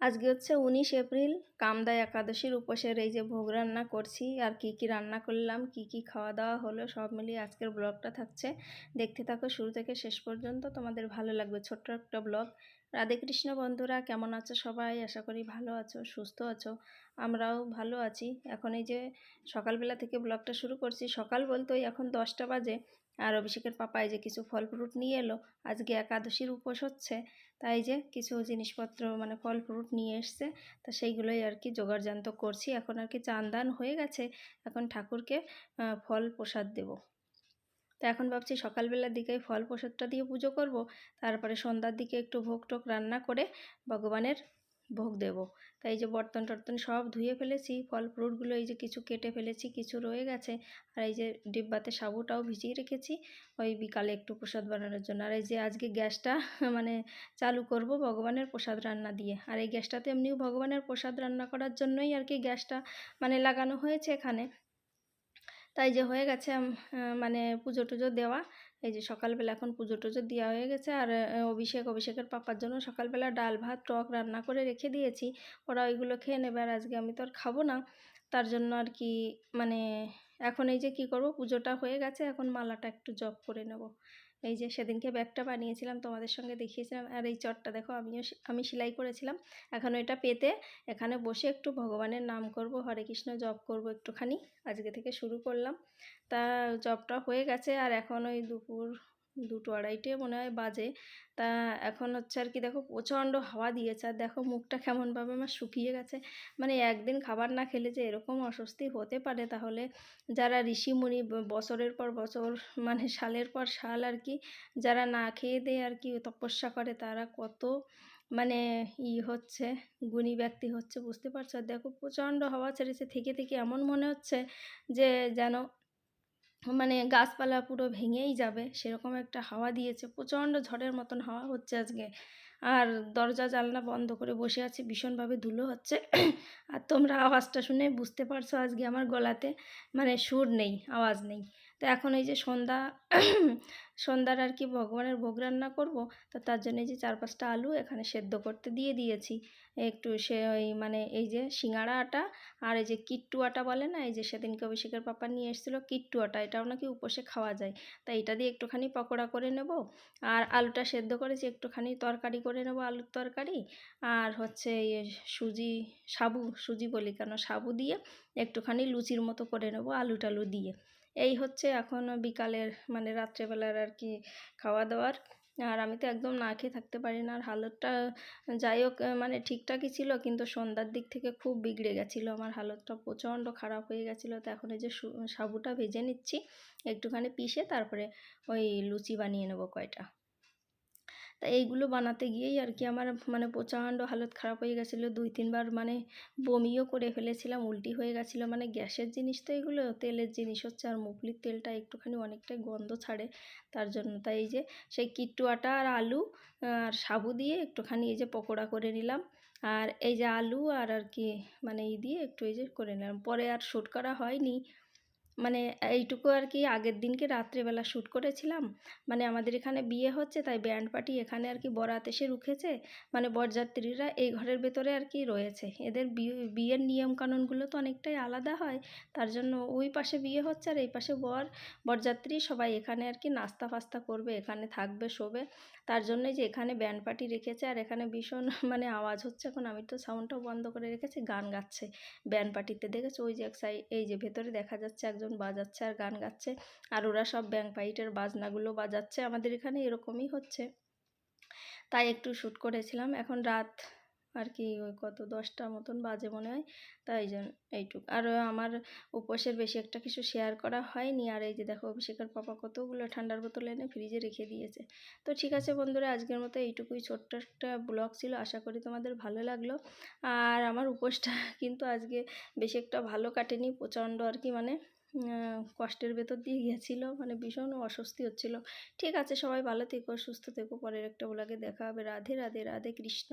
আজকে হচ্ছে উনিশ এপ্রিল কামদা একাদশীর উপোসের এই যে ভোগ রান্না করছি, আর কি কি রান্না করলাম, কি কি খাওয়া দাওয়া হলো, সব মিলিয়ে আজকের ব্লগটা থাকছে। দেখতে থাকো শুরু থেকে শেষ পর্যন্ত, তোমাদের ভালো লাগবে ছোট্ট একটা ব্লগ। রাধে কৃষ্ণ বন্ধুরা, কেমন আছো সবাই? আশা করি ভালো আছো, সুস্থ আছো, আমরাও ভালো আছি। এখন এই যে সকালবেলা থেকে ব্লগটা শুরু করছি, সকাল বলতে এখন দশটা বাজে। আর অভিষেকের পাপায় যে কিছু ফল ফ্রুট নিয়ে এলো, আজকে একাদশীর উপোস হচ্ছে। তাই যে কিছু জিনিসপত্র মানে ফল ফ্রুট নিয়ে এসছে, তা সেইগুলোই আর কি জোগাড়যন্ত্র করছি। এখন আর কি চান দান হয়ে গেছে, এখন ঠাকুরকে ফল প্রসাদ দেব। তো এখন ভাবছি সকালবেলার দিকে ফল প্রসাদটা দিয়ে পুজো করব, তারপরে সন্ধ্যার দিকে একটু ভোগ টোক রান্না করে ভগবানের ভোগ দেব। তাই যে বর্তন টর্তন সব ধুয়ে ফেলেছি, ফল ফ্রুটগুলো এই যে কিছু কেটে ফেলেছি, কিছু রয়ে গেছে। আর এই যে ডিব্বাতে সাবুটাও ভিজিয়ে রেখেছি, ওই বিকালে একটু প্রসাদ বানানোর জন্য। আর এই যে আজকে গ্যাসটা মানে চালু করব ভগবানের প্রসাদ রান্না দিয়ে। আর এই গ্যাসটাতে এমনিও ভগবানের প্রসাদ রান্না করার জন্যই আর কি গ্যাসটা মানে লাগানো হয়েছে এখানে। তাই যে হয়ে গেছে মানে পুজো টুজো দেওয়া। এই যে সকালবেলা এখন পুজো টুজো দেওয়া হয়ে গেছে আর অভিষেক, অভিষেকের পাপার জন্য সকালবেলা ডাল, ভাত, টক রান্না করে রেখে দিয়েছি। ওরা ওইগুলো খেয়ে নেবে আর আজকে আমি তো আর খাব না। তার জন্য আর কি মানে এখন এই যে কি করব, পুজোটা হয়ে গেছে, এখন মালাটা একটু জপ করে নেব। এই যে সেদিনকে ব্যাগটা বানিয়েছিলাম তোমাদের সঙ্গে দেখিয়েছিলাম, আর এই চটটা দেখো আমিও আমি সেলাই করেছিলাম। এখন এটা পেতে, এখানে বসে একটু ভগবানের নাম করব, হরে কৃষ্ণ জপ করব একটুখানি, আজকে থেকে শুরু করলাম। তা জবটা হয়ে গেছে, আর এখন ওই দুপুর দুটো আড়াইটে মনে হয় বাজে। তা এখন হচ্ছে আর কি দেখো প্রচণ্ড হাওয়া দিয়েছে। আর দেখো মুখটা কেমনভাবে আমার শুকিয়ে গেছে। মানে একদিন খাবার না খেলে যে এরকম অস্বস্তি হতে পারে তাহলে যারা ঋষিমুনি বছরের পর বছর মানে সালের পর সাল আর কি, যারা না খেয়ে দেয় আর কি তপস্যা করে তারা কত মানে ই হচ্ছে, গুণী ব্যক্তি হচ্ছে বুঝতে পারছ? দেখো প্রচণ্ড হাওয়া ছেড়েছে। থেকে থেকে এমন মনে হচ্ছে যে যেন মানে গাছপালা পুরো ভেঙেই যাবে, সেরকম একটা হাওয়া দিয়েছে, প্রচণ্ড ঝড়ের মতন হাওয়া হচ্ছে আজকে। আর দরজা, জানলা বন্ধ করে বসে আছি, ভীষণভাবে ধুলো হচ্ছে। আর তোমরা আওয়াজটা শুনে বুঝতে পারছ আজকে আমার গলাতে মানে সুর নেই, আওয়াজ নেই। তো এখন এই যে সন্ধ্যা সন্ধ্যার আর কি ভগবানের ভোগ রান্না করব, তো তার জন্য যে চার পাঁচটা আলু এখানে সেদ্ধ করতে দিয়ে দিয়েছি। একটু সে ওই মানে এই যে সিঙ্গাড়া আটা আর এই যে কিট্টু আটা বলে না, এই যে সেদিনকে অভিষেকের পাপা নিয়ে এসেছিল কিট্টু আটা, এটাও নাকি উপসে খাওয়া যায়। তাই এটা দিয়ে একটুখানি পকোড়া করে নেব আর আলুটা সেদ্ধ করেছি, একটুখানি তরকারি করে নেব আলুর তরকারি। আর হচ্ছে সুজি সাবু, সুজি বলি কেন, সাবু দিয়ে একটুখানি লুচির মতো করে নেব আলু টালু দিয়ে। এই হচ্ছে এখন বিকালের মানে রাত্রেবেলার আর কি খাওয়া দাওয়ার আর আমি তো একদম না খেয়ে থাকতে পারি না। আর হালতটা যাই হোক মানে ঠিকঠাকই ছিল, কিন্তু সন্ধ্যার দিক থেকে খুব বিগড়ে গেছিল। আমার হালতটা প্রচণ্ড খারাপ হয়ে গেছিল। তো এখন এই যে সাবুটা ভেজে নিচ্ছি, একটুখানি পিষে তারপরে ওই লুচি বানিয়ে নেব কয়টা। তা এইগুলো বানাতে গিয়েই আর কি আমার মানে প্রচণ্ড হালত খারাপ হয়ে গেছিল। দুই তিনবার মানে বমিও করে ফেলেছিলাম, উল্টি হয়ে গেছিল। মানে গ্যাসের জিনিস তো এগুলো, তেলের জিনিস হচ্ছে আর মুগলির তেলটা একটুখানি অনেকটাই গন্ধ ছাড়ে তার জন্য। তাই এই যে সেই কিট্টু আটা আর আলু, আর সাবু দিয়ে একটুখানি এই যে পকোড়া করে নিলাম। আর এই যে আলু আর আর কি মানে এই দিয়ে একটু এই যে করে নিলাম। পরে আর শ্যুট করা হয়নি। মানে এইটুকু আর কি আগের দিনকে রাত্রেবেলা শ্যুট করেছিলাম। মানে আমাদের এখানে বিয়ে হচ্ছে, তাই ব্যান্ড পার্টি এখানে আর কি বরাত এসে রুখেছে। মানে বরযাত্রীরা এই ঘরের ভেতরে আর কি রয়েছে। এদের বিয়ের নিয়ম নিয়মকানুনগুলো তো অনেকটাই আলাদা হয়। তার জন্য ওই পাশে বিয়ে হচ্ছে আর এই পাশে বর, বরযাত্রী সবাই এখানে আর কি নাস্তা ফাস্তা করবে, এখানে থাকবে, শোবে। তার জন্যই যে এখানে ব্যান্ড পার্টি রেখেছে আর এখানে ভীষণ মানে আওয়াজ হচ্ছে। এখন আমি তো সাউন্ডটাও বন্ধ করে রেখেছি, গান গাচ্ছে ব্যান্ড পার্টিতে। দেখেছ? ওই যে এক সাইড এই যে ভেতরে দেখা যাচ্ছে একজন একজন বাজাচ্ছে আর গান গাচ্ছে। আর ওরা সব ব্যাংক পাইটের বাজনাগুলো বাজাচ্ছে। আমাদের এখানে এরকমই হচ্ছে। তাই একটু শ্যুট করেছিলাম। এখন রাত আর কি ওই কত দশটা মতন বাজে মনে হয়। তাই জন্য এইটুক। আর আমার উপোসের বেশি একটা কিছু শেয়ার করা হয়নি। আর এই যে দেখো অভিষেকের পাপা কতগুলো ঠান্ডার বোতল এনে ফ্রিজে রেখে দিয়েছে। তো ঠিক আছে বন্ধুরা, আজকের মতো এইটুকুই ছোট্ট একটা ব্লগ ছিল। আশা করি তোমাদের ভালো লাগল। আর আমার উপোসটা কিন্তু আজকে বেশি একটা ভালো কাটেনি। প্রচণ্ড আর কি মানে কষ্টের ভেতর দিয়ে গিয়েছিল মানে ভীষণ অস্বস্তি হচ্ছিল। ঠিক আছে, সবাই ভালো থেকো, সুস্থ থেকো, পরের একটা ব্লগে দেখা হবে। রাধে রাধে রাধে কৃষ্ণ।